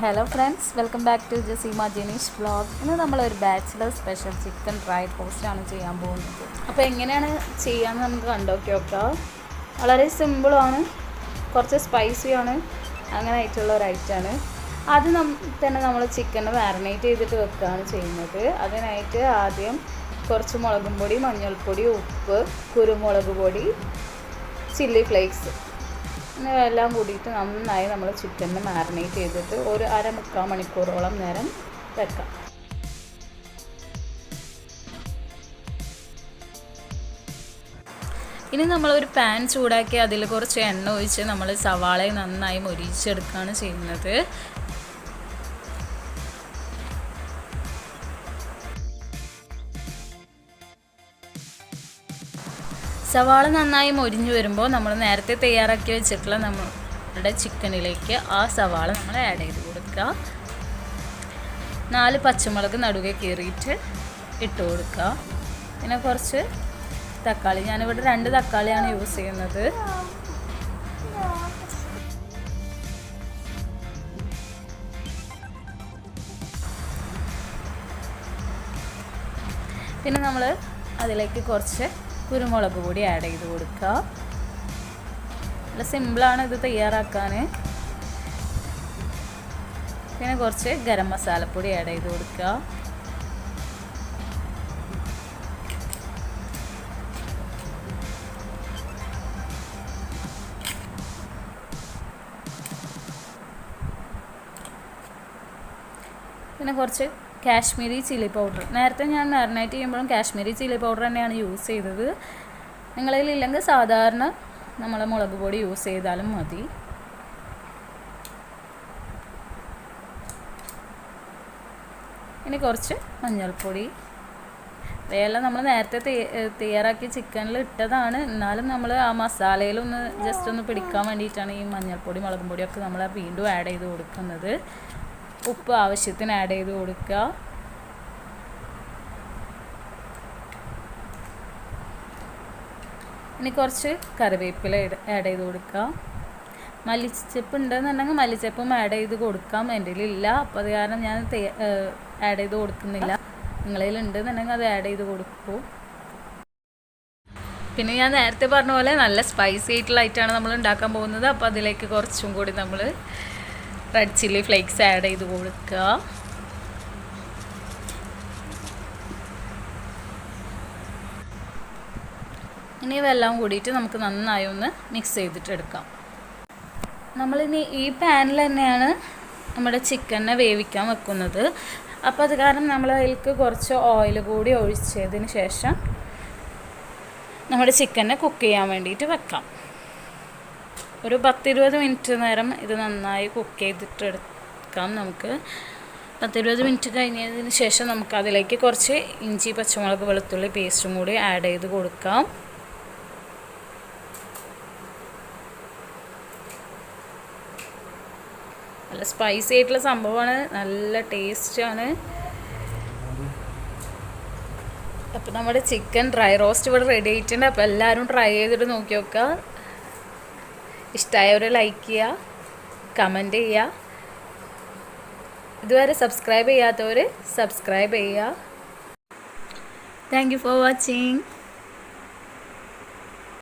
Hello friends welcome back to Jaseema Janeesh blog ഇന്ന് നമ്മളൊരു bachelor special chicken dry റോസ്റ്റാണ് ചെയ്യാൻ പോകുന്നത്. അപ്പോൾ എങ്ങനെയാണ് ചെയ്യാമെന്ന് നമുക്ക് കണ്ടോക്കി നോക്കാം. വളരെ സിമ്പിളാണ് കുറച്ച് സ്പൈസിയാണ് അങ്ങനെ ആയിട്ടുള്ള ഒരു ഐറ്റമാണ് അത് നം തന്നെ നമ്മൾ ചിക്കൻ മാറിനേറ്റ് ചെയ്തിട്ട് വെക്കുകയാണ് ചെയ്യുന്നത്. അതിനായിട്ട് ആദ്യം കുറച്ച് മുളകും പൊടി മഞ്ഞൾപ്പൊടി ഉപ്പ് കുരുമുളക് പൊടി ചില്ലി ഫ്ലേക്സ് എല്ലാം കൂടിയിട്ട് നന്നായി നമ്മൾ ചിക്കനെ മാറിനേറ്റ് ചെയ്തിട്ട് ഒരു അര മുക്കാൽ മണിക്കൂറോളം നേരം വെക്കാം. ഇനി നമ്മളൊരു പാൻ ചൂടാക്കി അതിൽ കുറച്ച് എണ്ണ ഒഴിച്ച് നമ്മൾ സവാളയെ നന്നായി മൊരിച്ചെടുക്കുകയാണ് ചെയ്യുന്നത്. സവാള നന്നായി മൊരിഞ്ഞു വരുമ്പോൾ നമ്മൾ നേരത്തെ തയ്യാറാക്കി വെച്ചിട്ടുള്ള നമ്മളുടെ ചിക്കനിലേക്ക് ആ സവാള നമ്മൾ ആഡ് ചെയ്ത് കൊടുക്കുക. നാല് പച്ചമുളക് നടുകെ കീറിയിട്ട് ഇട്ട് കൊടുക്കുക. പിന്നെ കുറച്ച് തക്കാളി. ഞാനിവിടെ രണ്ട് തക്കാളിയാണ് യൂസ് ചെയ്യുന്നത്. പിന്നെ നമ്മൾ അതിലേക്ക് കുറച്ച് കുരുമുളക് പൊടി ആഡ് ചെയ്ത് കൊടുക്കുക. നല്ല സിമ്പിളാണ് ഇത് തയ്യാറാക്കാൻ. പിന്നെ കുറച്ച് ഗരം മസാലപ്പൊടി ആഡ് ചെയ്ത് കൊടുക്കുക. പിന്നെ കുറച്ച് കാശ്മീരി ചില്ലി പൗഡർ. നേരത്തെ ഞാൻ മാറിനേറ്റ് ചെയ്യുമ്പോഴും കാശ്മീരി ചില്ലി പൗഡർ തന്നെയാണ് യൂസ് ചെയ്തത്. നിങ്ങളിൽ ഇല്ലെങ്കിൽ സാധാരണ നമ്മൾ മുളക് പൊടി യൂസ് ചെയ്താലും മതി. ഇനി കുറച്ച് മഞ്ഞൾപ്പൊടി. ഇവയെല്ലാം നമ്മൾ നേരത്തെ തയ്യാറാക്കി ചിക്കനിൽ ഇട്ടതാണ്. എന്നാലും നമ്മൾ ആ മസാലയിലൊന്ന് ജസ്റ്റ് ഒന്ന് പിടിക്കാൻ വേണ്ടിയിട്ടാണ് ഈ മഞ്ഞൾപ്പൊടി മുളകും പൊടിയൊക്കെ നമ്മൾ വീണ്ടും ആഡ് ചെയ്ത് കൊടുക്കുന്നത്. ഉപ്പ് ആവശ്യത്തിന് ആഡ് ചെയ്ത് കൊടുക്കുക. ഇനി കുറച്ച് കറിവേപ്പില ആഡ് ചെയ്ത് കൊടുക്കുക. മല്ലിച്ചപ്പ് ഉണ്ടെന്നുണ്ടെങ്കിൽ മല്ലിച്ചപ്പും ആഡ് ചെയ്ത് കൊടുക്കാം. എന്റെ ഇല്ല. അപ്പോൾ അത് കാരണം ഞാൻ ആഡ് ചെയ്ത് കൊടുക്കുന്നില്ല. നിങ്ങളിൽ ഉണ്ടെന്നുണ്ടെങ്കിൽ അത് ആഡ് ചെയ്ത് കൊടുക്കൂ. പിന്നെ ഞാൻ നേരത്തെ പറഞ്ഞ പോലെ നല്ല സ്പൈസി ആയിട്ടുള്ള ഐറ്റമാണ് നമ്മൾ ഉണ്ടാക്കാൻ പോകുന്നത്. അപ്പോൾ അതിലേക്ക് കുറച്ചും കൂടി നമ്മൾ റെഡ് ചില്ലി ഫ്ലേക്സ് ആഡ് ചെയ്ത് കൊടുക്കുക. ഇനി ഇതെല്ലാം കൂടിയിട്ട് നമുക്ക് നന്നായി ഒന്ന് മിക്സ് ചെയ്തിട്ട് എടുക്കാം. നമ്മളിനി ഈ പാനിൽ തന്നെയാണ് നമ്മുടെ ചിക്കനെ വേവിക്കാൻ വെക്കുന്നത്. അപ്പോൾ അത് കാരണം നമ്മൾ അതിലേക്ക് കുറച്ച് ഓയിൽ കൂടി ഒഴിച്ചതിന് ശേഷം നമ്മുടെ ചിക്കനെ കുക്ക് ചെയ്യാൻ വേണ്ടിയിട്ട് വെക്കാം. ഒരു പത്തിരുപത് മിനിറ്റ് നേരം ഇത് നന്നായി കുക്ക് ചെയ്തിട്ട് എടുക്കാം നമുക്ക്. പത്തിരുപത് മിനിറ്റ് കഴിഞ്ഞതിന് ശേഷം നമുക്ക് അതിലേക്ക് കുറച്ച് ഇഞ്ചി പച്ചമുളക് വെളുത്തുള്ളി പേസ്റ്റും കൂടി ആഡ് ചെയ്ത് കൊടുക്കാം. നല്ല സ്പൈസി ആയിട്ടുള്ള സംഭവമാണ്. നല്ല ടേസ്റ്റാണ് അപ്പോൾ നമ്മുടെ ചിക്കൻ ഡ്രൈ റോസ്റ്റ് ഇവിടെ റെഡി ആയിട്ടുണ്ട്. അപ്പോൾ എല്ലാവരും ട്രൈ ചെയ്തിട്ട് നോക്കി നോക്കുക. ഇഷ്ടമായവർ ലൈക്ക് ചെയ്യുക കമന്റ് ചെയ്യുക. ഇതുവരെ സബ്സ്ക്രൈബ് ചെയ്യാത്തവർ സബ്സ്ക്രൈബ് ചെയ്യുക. Thank you for watching